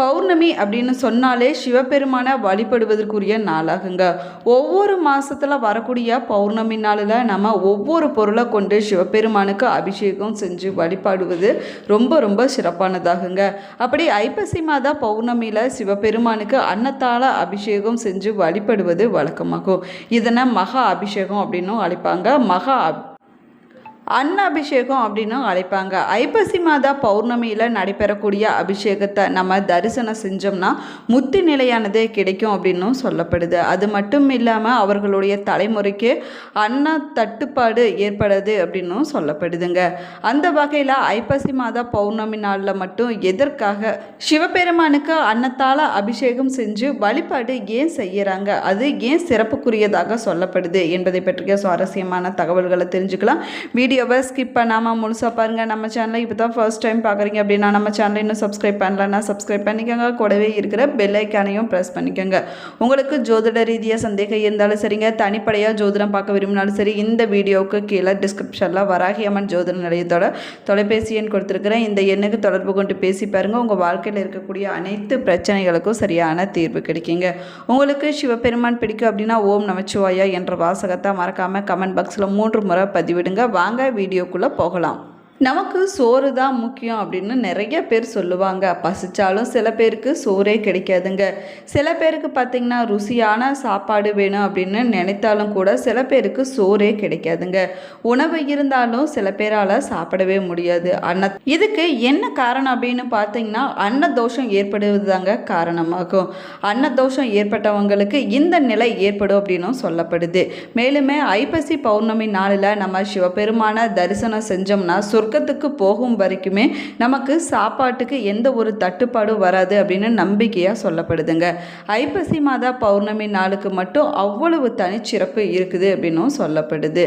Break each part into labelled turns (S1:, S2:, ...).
S1: பௌர்ணமி அப்படின்னு சொன்னாலே சிவபெருமானை வழிபடுவதற்குரிய நாளாகுங்க. ஒவ்வொரு மாதத்தில் வரக்கூடிய பௌர்ணமி நாளில் நம்ம ஒவ்வொரு பொருளை கொண்டு சிவபெருமானுக்கு அபிஷேகம் செஞ்சு வழிபாடுவது ரொம்ப ரொம்ப சிறப்பானதாகுங்க. அப்படி ஐப்பசி மாத பௌர்ணமியில் சிவபெருமானுக்கு அன்னத்தால் அபிஷேகம் செஞ்சு வழிபடுவது வழக்கமாகும். இதனை மகா அபிஷேகம் அப்படின்னும் அழைப்பாங்க. மகா அப்- அன்ன அபிஷேகம் அப்படின்னு அழைப்பாங்க. ஐப்பசி மாதா பௌர்ணமியில் நடைபெறக்கூடிய அபிஷேகத்தை நம்ம தரிசனம் செஞ்சோம்னா முத்தி நிலையானது கிடைக்கும் அப்படின்னும் சொல்லப்படுது. அது மட்டும் இல்லாமல் அவர்களுடைய தலைமுறைக்கு அன்ன தட்டுப்பாடு ஏற்படுது அப்படின்னும் சொல்லப்படுதுங்க. அந்த வகையில் ஐப்பசி மாதா பௌர்ணமி நாளில் மட்டும் எதற்காக சிவபெருமானுக்கு அன்னத்தால் அபிஷேகம் செஞ்சு வழிபாடு ஏன் செய்கிறாங்க அது ஏன் சிறப்புக்குரியதாக சொல்லப்படுது என்பதை பற்றிய சுவாரஸ்யமான தகவல்களை தெரிஞ்சுக்கலாம். வீடியோ வீடியோவை ஸ்கிப் பண்ணாமல் முழுசாக பாருங்கள் நம்ம சேனலை இப்போ தான் ஃபர்ஸ்ட் டைம் பார்க்குறீங்க அப்படின்னா நம்ம சேனலை இன்னும் சப்ஸ்கிரைப் பண்ணலன்னா சப்ஸ்கிரைப் பண்ணிக்கோங்க. கூடவே இருக்கிற பெல் ஐக்கானையும் ப்ரெஸ் பண்ணிக்கோங்க. உங்களுக்கு ஜோதிட ரீதியாக சந்தேகம் இருந்தாலும் சரிங்க. தனிப்படையாக ஜோதிடம் பார்க்க விரும்பினாலும் சரி இந்த வீடியோவுக்கு கீழே டிஸ்கிரிப்ஷனில் வராகி அம்மன் ஜோதிட நிலையத்தோட தொலைபேசி எண் கொடுத்துருக்குறேன். இந்த எண்ணுக்கு தொடர்பு கொண்டு பேசி பாருங்கள் உங்கள் வாழ்க்கையில் இருக்கக்கூடிய அனைத்து பிரச்சனைகளுக்கும் சரியான தீர்வு கிடைக்குங்க. உங்களுக்கு சிவபெருமான் பிடிக்கும் அப்படின்னா ஓம் நமச்சிவாயா என்ற வாசகத்தை மறக்காமல் கமெண்ட் பாக்ஸில் மூன்று முறை பதிவிடுங்க. வாங்க வீடியோக்குள்ளே போகலாம். நமக்கு சோறு தான் முக்கியம் அப்படின்னு நிறைய பேர் சொல்லுவாங்க. பசிச்சாலும் சில பேருக்கு சோறே கிடைக்காதுங்க. சில பேருக்கு பார்த்திங்கன்னா ருசியான சாப்பாடு வேணும் அப்படின்னு நினைத்தாலும் கூட சில பேருக்கு சோறே கிடைக்காதுங்க. உணவு இருந்தாலும் சில பேரால் சாப்பிடவே முடியாது. அன்ன இதுக்கு என்ன காரணம் அப்படின்னு பார்த்தீங்கன்னா அன்னதோஷம் ஏற்படுவது தாங்க காரணமாகும். அன்னதோஷம் ஏற்பட்டவங்களுக்கு இந்த நிலை ஏற்படும் அப்படின்னும் சொல்லப்படுது. மேலுமே ஐப்பசி பௌர்ணமி நாளில் நம்ம சிவபெருமான தரிசனம் செஞ்சோம்னா சொர்க்கத்துக்கு போகும் வரைக்குமே நமக்கு சாப்பாட்டுக்கு எந்த ஒரு தட்டுப்பாடும் வராது அப்படின்னு நம்பிக்கையாக சொல்லப்படுதுங்க. ஐப்பசி மாதா பௌர்ணமி நாளுக்கு மட்டும் அவ்வளவு தனிச்சிறப்பு இருக்குது அப்படின்னும் சொல்லப்படுது.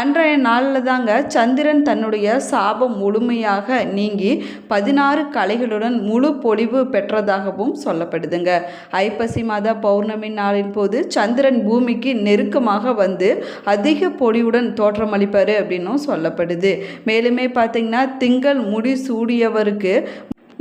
S1: அன்றைய நாளில் தாங்க சந்திரன் தன்னுடைய சாபம் முழுமையாக நீங்கி பதினாறு கலைகளுடன் முழு பொழிவு பெற்றதாகவும் சொல்லப்படுதுங்க. ஐப்பசி மாத பௌர்ணமி நாளின் போது சந்திரன் பூமிக்கு நெருக்கமாக வந்து அதிக பொடியுடன் தோற்றமளிப்பார் அப்படின்னும் சொல்லப்படுது. மேலுமே பார்த்தீங்கன்னா திங்கள் முடி சூடியவருக்கு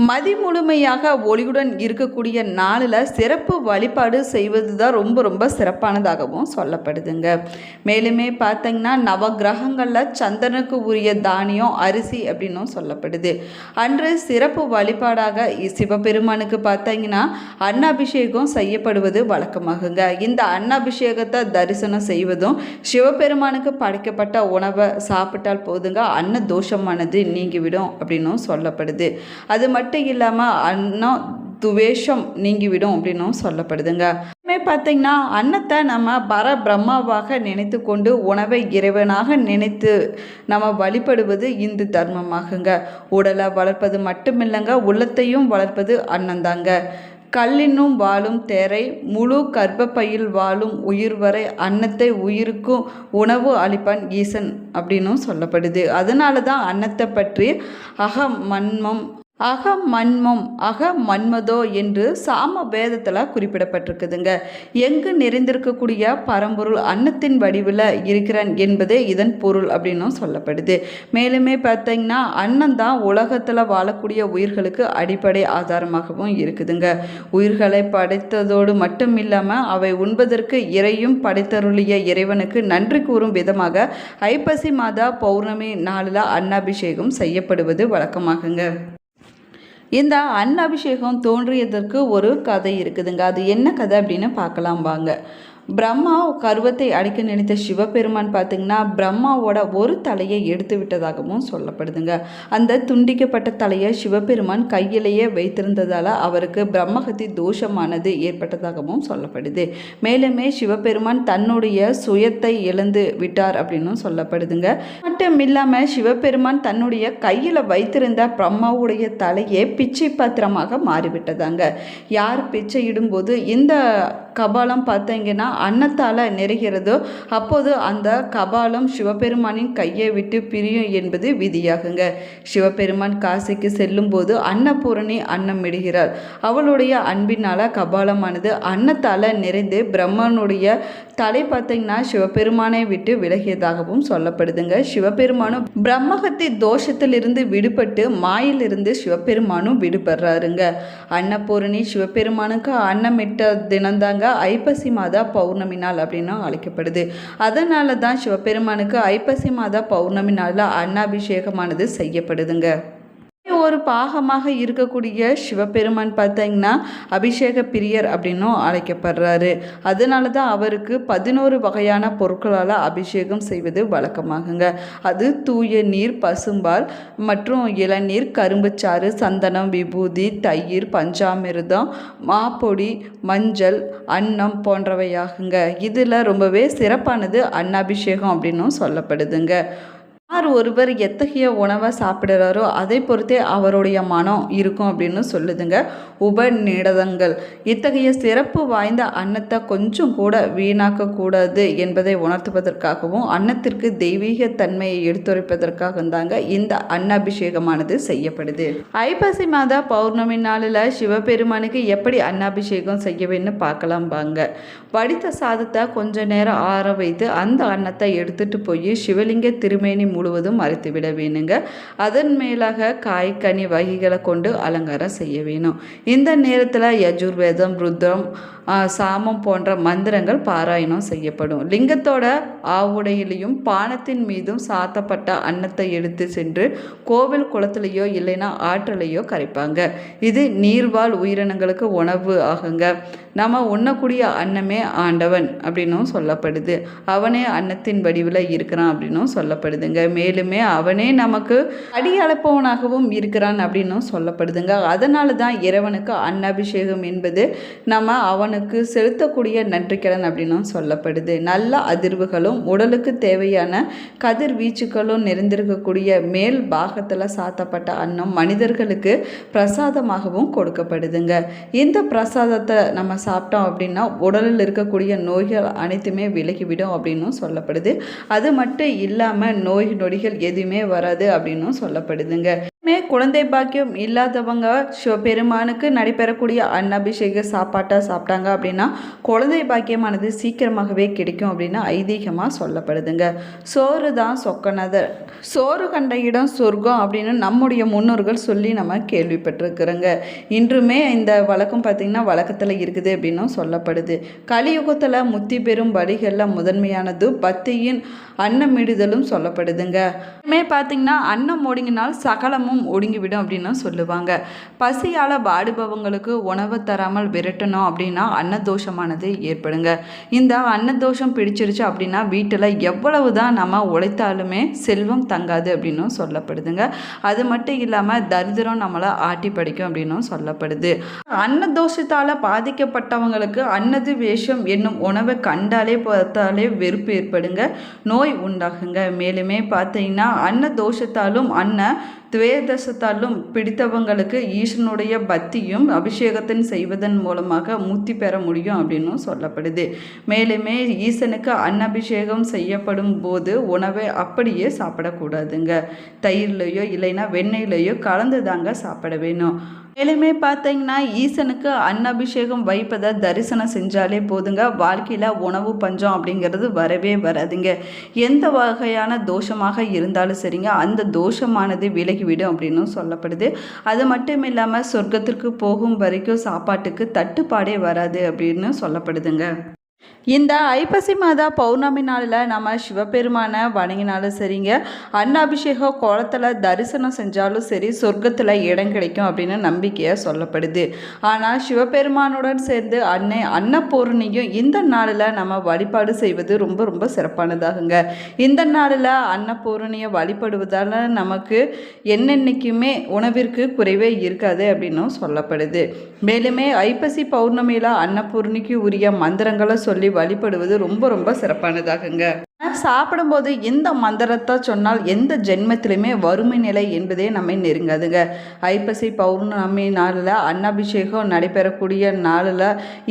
S1: மதி முழுமையாக ஒளியுடன் இருக்கக்கூடிய நாளில் சிறப்பு வழிபாடு செய்வது தான் ரொம்ப ரொம்ப சிறப்பானதாகவும் சொல்லப்படுதுங்க. மேலுமே பார்த்தீங்கன்னா நவகிரகங்களில் சந்திரனுக்கு உரிய தானியம் அரிசி அப்படின்னும் சொல்லப்படுது. அன்று சிறப்பு வழிபாடாக இ- சிவபெருமானுக்கு பார்த்தீங்கன்னா அன்னாபிஷேகம் செய்யப்படுவது வழக்கமாகுங்க. இந்த அன்னாபிஷேகத்தை தரிசனம் செய்வதும் சிவபெருமானுக்கு படைக்கப்பட்ட உணவை சாப்பிட்டால் போதுங்க அன்ன தோஷமானது நீங்கிவிடும் அப்படின்னும் சொல்லப்படுது. அது மட்டும் இல்லாமல் அன்னம் துவேஷம் நீங்கிவிடும் அப்படின்னும் சொல்லப்படுதுங்க. இதுமே பார்த்தீங்கன்னா அன்னத்தை நம்ம பர பிரம்மாவாக நினைத்து கொண்டு உணவை இறைவனாக நினைத்து நம்ம வழிபடுவது இந்து தர்மமாகுங்க. உடலை வளர்ப்பது மட்டுமில்லைங்க உள்ளத்தையும் வளர்ப்பது அன்னந்தாங்க. கல்லினும் வாழும் தேரை முழு கர்ப்பப்பையில் வாழும் உயிர் வரை அன்னத்தை உயிருக்கும் உணவு அளிப்பான் ஈசன் அப்படின்னும் சொல்லப்படுது. அதனால தான் அன்னத்தை பற்றி அக மன்மம் அக மன்மம் அக மன்மதோ என்று சாம வேதத்தில் குறிப்பிடப்பட்டிருக்குதுங்க. எங்கு நிறைந்திருக்கக்கூடிய பரம்பொருள் அன்னத்தின் வடிவில் இருக்கிறான் என்பதே இதன் பொருள் அப்படின்னும் சொல்லப்படுது. மேலுமே பார்த்தீங்கன்னா அன்னம் தான் உலகத்தில் வாழக்கூடிய உயிர்களுக்கு அடிப்படை ஆதாரமாகவும் இருக்குதுங்க. உயிர்களை படைத்ததோடு மட்டும் இல்லாமல் அவை உண்பதற்கு இறையும் படைத்தருளிய இறைவனுக்கு நன்றி கூறும் விதமாக ஐப்பசி மாதா பௌர்ணமி நாளில் அன்னாபிஷேகம் செய்யப்படுவது வழக்கமாகுங்க. இந்த அன்னாபிஷேகம் தோன்றியதற்கு ஒரு கதை இருக்குதுங்க. அது என்ன கதை அப்படின்னு பார்க்கலாம் வாங்க. பிரம்மா கருவத்தை அடிக்க நினைத்த சிவபெருமான் பார்த்தீங்கன்னா பிரம்மாவோட ஒரு தலையை எடுத்து விட்டதாகவும் சொல்லப்படுதுங்க. அந்த துண்டிக்கப்பட்ட தலையை சிவபெருமான் கையிலேயே வைத்திருந்ததால் அவருக்கு பிரம்மகத்தி தோஷமானது ஏற்பட்டதாகவும் சொல்லப்படுது. மேலுமே சிவபெருமான் தன்னுடைய சுயத்தை இழந்து விட்டார் அப்படின்னும் சொல்லப்படுதுங்க. மட்டும் இல்லாமல் சிவபெருமான் தன்னுடைய கையில் வைத்திருந்த பிரம்மாவுடைய தலையே பிச்சை பாத்திரமாக மாறிவிட்டதாங்க. யார் பிச்சை இடும்போது இந்த கபாலம் பார்த்தீங்கன்னா அன்னத்தால் நிறைகிறதோ அப்போது அந்த கபாலம் சிவபெருமானின் கையை விட்டு பிரியும் என்பது விதியாகுங்க. சிவபெருமான் காசிக்கு செல்லும்போது அன்னபூரணி அன்னம் இடுகிறாள் அவளுடைய அன்பினால் கபாலமானது அன்னத்தால் நிறைந்து பிரம்மனுடைய தலை பார்த்தீங்கன்னா சிவபெருமானை விட்டு விலகியதாகவும் சொல்லப்படுதுங்க. சிவபெருமானும் பிரம்மகத்தி தோஷத்திலிருந்து விடுபட்டு மாயிலிருந்து சிவபெருமானும் விடுபடுறாருங்க. அன்னபூரணி சிவபெருமானுக்கு அன்னமிட்ட தினம்தாங்க ஐப்பசி மாதா பௌர்ணமி நாள் அப்படின்னு அழைக்கப்படுது. அதனால தான் சிவபெருமானுக்கு ஐப்பசி மாத பௌர்ணமி நாளில் அன்னாபிஷேகமானது செய்யப்படுதுங்க. ஒரு பாகமாக இருக்கக்கூடிய சிவபெருமான் பார்த்தீங்கன்னா அபிஷேக பிரியர் அப்படின்னும் அழைக்கப்படுறாரு. அதனால தான் அவருக்கு பதினோரு வகையான பொருட்களால் அபிஷேகம் செய்வது வழக்கமாகுங்க. அது தூய நீர் பசும்பால் மற்றும் இளநீர் கரும்புச்சாறு சந்தனம் விபூதி தயிர் பஞ்சாமிர்தம் மாப்பொடி மஞ்சள் அன்னம் போன்றவையாகுங்க. இதில் ரொம்பவே சிறப்பானது அன்னாபிஷேகம் அப்படின்னும் சொல்லப்படுதுங்க. யார் ஒருவர் எத்தகைய உணவை சாப்பிடுறாரோ அதை பொறுத்தே அவருடைய மனம் இருக்கும் அப்படின்னு சொல்லுதுங்க. உபநிடதங்கள். இத்தகைய சிறப்பு வாய்ந்த அன்னத்தை கொஞ்சம் கூட வீணாக்கக்கூடாது என்பதை உணர்த்துவதற்காகவும் அன்னத்திற்கு தெய்வீக தன்மையை எடுத்துரைப்பதற்காக தாங்க இந்த அன்னாபிஷேகமானது செய்யப்படுது. ஐப்பசி மாத பௌர்ணமி நாளில் சிவபெருமானுக்கு எப்படி அன்னாபிஷேகம் செய்யவேன்னு பார்க்கலாம் வாங்க. வடித்த சாதத்தை கொஞ்ச நேரம் ஆற வைத்து அந்த அன்னத்தை எடுத்துட்டு போய் சிவலிங்க திருமேனி முழுவதும் மறைத்து விட வேணுங்க அதன் மேலாக காய் கனி வகைகளை கொண்டு அலங்காரம் செய்ய வேணும். இந்த நேரத்தில் யஜுர்வேதம் ருத்ரம் சாமம் போன்ற மந்திரங்கள் பாராயணம் செய்யப்படும். லிங்கத்தோட ஆவுடையிலையும் பானத்தின் மீதும் சாத்தப்பட்ட அன்னத்தை எடுத்து சென்று கோவில் குளத்துலையோ இல்லைன்னா ஆற்றிலையோ கரைப்பாங்க. இது நீர்வாழ் உயிரினங்களுக்கு உணவு ஆகுங்க. நம்ம உண்ணக்கூடிய அன்னமே ஆண்டவன் அப்படின்னும் சொல்லப்படுது. அவனே அன்னத்தின் வடிவில் இருக்கிறான் அப்படின்னும் சொல்லப்படுதுங்க. மேலுமே அவனே நமக்கு அடியளப்பவனாகவும் இருக்கிறான் அப்படின்னும் சொல்லப்படுதுங்க. அதனால தான் இறைவனுக்கு அன்னபிஷேகம் என்பது நம்ம அவனுக்கு செலுத்தக்கூடிய நன்றிக்கடன் அப்படின்னும் சொல்லப்படுது. நல்ல அதிர்வுகளும் உடலுக்கு தேவையான கதிர்வீச்சுக்களும் நிறைந்திருக்கக்கூடிய மேல் பாகத்தில் சாத்தப்பட்ட அன்னம் மனிதர்களுக்கு பிரசாதமாகவும் கொடுக்கப்படுதுங்க. இந்த பிரசாதத்தை நம்ம சாப்பிட்டோம் அப்படின்னா உடலில் இருக்கக்கூடிய நோய்கள் அனைத்துமே விலகிவிடும் அப்படின்னும் சொல்லப்படுது. அது மட்டும் இல்லாமல் நோய் நொடிகள் எதுவுமே வராது அப்படின்னும் சொல்லப்படுதுங்க. குழந்தை பாக்கியம் இல்லாதவங்க சிவபெருமானுக்கு நடைபெறக்கூடிய அன்னபிஷேக சாப்பாட்டாக சாப்பிட்டாங்க அப்படின்னா குழந்தை பாக்கியமானது சீக்கிரமாகவே கிடைக்கும் அப்படின்னு ஐதீகமாக சொல்லப்படுதுங்க. சோறு தான் சொக்கனதர் சோறு கண்ட இடம் சொர்க்கம் அப்படின்னு நம்முடைய முன்னோர்கள் சொல்லி நம்ம கேள்விப்பட்டிருக்கிறோங்க. இன்றுமே இந்த வழக்கம் பார்த்திங்கன்னா வழக்கத்தில் இருக்குது அப்படின்னும் சொல்லப்படுது. கலியுகத்தில் முத்தி பெறும் வழிகளில் முதன்மையானது பத்தியின் அன்னமிடுதலும் சொல்லப்படுதுங்க. மே பார்த்திங்கன்னா அன்னம் ஓடிங்கினால் சகலமும் ஒடுங்கிவிடும் அப்படின்னு சொல்லுவாங்க. பசியால் பாடுபவங்களுக்கு உணவு தராமல் விரட்டணும் அப்படின்னா அன்னதோஷமானது ஏற்படுங்க. இந்த அன்னதோஷம் பிடிச்சிருச்சு அப்படின்னா வீட்டில் எவ்வளவு தான் நம்ம உழைத்தாலுமே செல்வம் தங்காது அப்படின்னும் சொல்லப்படுதுங்க. அது மட்டும் இல்லாமல் தரித்திரம் நம்மளை ஆட்டி படிக்கும் அப்படின்னும் சொல்லப்படுது. அன்னதோஷத்தால் பாதிக்கப்பட்டவங்களுக்கு அன்னது வேஷம் என்னும் உணவை கண்டாலே பார்த்தாலே வெறுப்பு ஏற்படுங்க. நோய் உண்டாகுங்க. மேலுமே பார்த்தீங்கன்னா அன்ன தோஷத்தாலும் அன்ன துவேதசத்தாலும் பிடித்தவங்களுக்கு ஈசனுடைய பக்தியும் அபிஷேகத்தின் செய்வதன் மூலமாக முத்தி பெற முடியும் அப்படின்னும் சொல்லப்படுது. மேலுமே ஈசனுக்கு அன்னபிஷேகம் செய்யப்படும் போது உணவை அப்படியே சாப்பிடக்கூடாதுங்க. தயிர்லையோ இல்லைன்னா வெண்ணெயிலேயோ கலந்து தாங்க சாப்பிட வேணும். மேலுமே பார்த்தீங்கன்னா ஈசனுக்கு அன்னபிஷேகம் வைப்பதை தரிசனம் செஞ்சாலே போதுங்க. வாழ்க்கையில் உணவு பஞ்சம் அப்படிங்கிறது வரவே வராதுங்க. எந்த வகையான தோஷமாக இருந்தாலும் சரிங்க. அந்த தோஷமானது விலகிவிடும் அப்படின்னு சொல்லப்படுது. அது மட்டும் இல்லாமல் சொர்க்கத்திற்கு போகும் வரைக்கும் சாப்பாட்டுக்கு தட்டுப்பாடே வராது அப்படின்னு சொல்லப்படுதுங்க. இந்த ஐப்பசி மாதா பௌர்ணமி நாளில் நம்ம சிவபெருமானை வணங்கினாலும் சரிங்க. அன்னாபிஷேக கோலத்தில் தரிசனம் செஞ்சாலும் சரி சொர்க்கத்தில் இடம் கிடைக்கும் அப்படின்னு நம்பிக்கையாக சொல்லப்படுது. ஆனால் சிவபெருமானுடன் சேர்ந்து அன்னை அன்னபூர்ணியும் இந்த நாளில் நம்ம வழிபாடு செய்வது ரொம்ப ரொம்ப சிறப்பானதாகுங்க. இந்த நாளில் அன்னபூர்ணியை வழிபடுவதால் நமக்கு என்னென்னைக்குமே உணவிற்கு குறைவே இருக்காது அப்படின்னும் சொல்லப்படுது. மேலுமே ஐப்பசி பௌர்ணமியில் அன்னபூர்ணிக்கு உரிய மந்திரங்களை சொல்லி வழிபடுவது ரொம்ப ரொம்ப சிறப்பானதாகுங்க. சாப்பிடும்போது எந்த மந்திரத்தை சொன்னால் எந்த ஜென்மத்திலுமே வறுமை நிலை என்பதே நம்மை நெருங்காதுங்க. ஐப்பசி பௌர்ணமி நாளில் அன்னாபிஷேகம் நடைபெறக்கூடிய நாளில்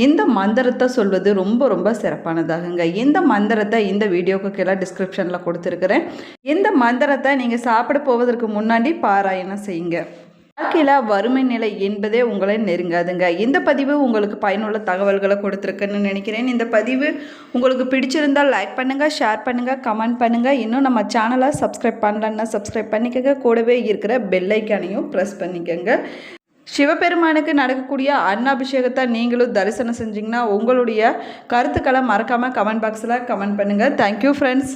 S1: இந்த மந்திரத்தை சொல்வது ரொம்ப ரொம்ப சிறப்பானதாகுங்க. இந்த மந்திரத்தை இந்த வீடியோக்கு கீழே டிஸ்கிரிப்ஷனில் கொடுத்துருக்குறேன். இந்த மந்திரத்தை நீங்கள் சாப்பிட போவதற்கு முன்னாடி பாராயணம் செய்யுங்க. வாழ்க்கையில் வறுமை நிலை என்பதே உங்களை நெருங்காதுங்க. இந்த பதிவு உங்களுக்கு பயனுள்ள தகவல்களை கொடுத்துருக்குன்னு நினைக்கிறேன். இந்த பதிவு உங்களுக்கு பிடிச்சிருந்தால் லைக் பண்ணுங்கள் ஷேர் பண்ணுங்கள் கமெண்ட் பண்ணுங்கள் இன்னும் நம்ம சேனலை சப்ஸ்கிரைப் பண்ணலன்னா சப்ஸ்கிரைப் பண்ணிக்கோங்க. கூடவே இருக்கிற பெல்லைக்கானையும் ப்ரெஸ் பண்ணிக்கோங்க. சிவபெருமானுக்கு நடக்கக்கூடிய அன்னாபிஷேகத்தை நீங்களும் தரிசனம் செஞ்சிங்கன்னா உங்களுடைய கருத்துக்களை மறக்காமல் கமெண்ட் பாக்ஸில் கமெண்ட் பண்ணுங்கள் தேங்க்யூ ஃப்ரெண்ட்ஸ்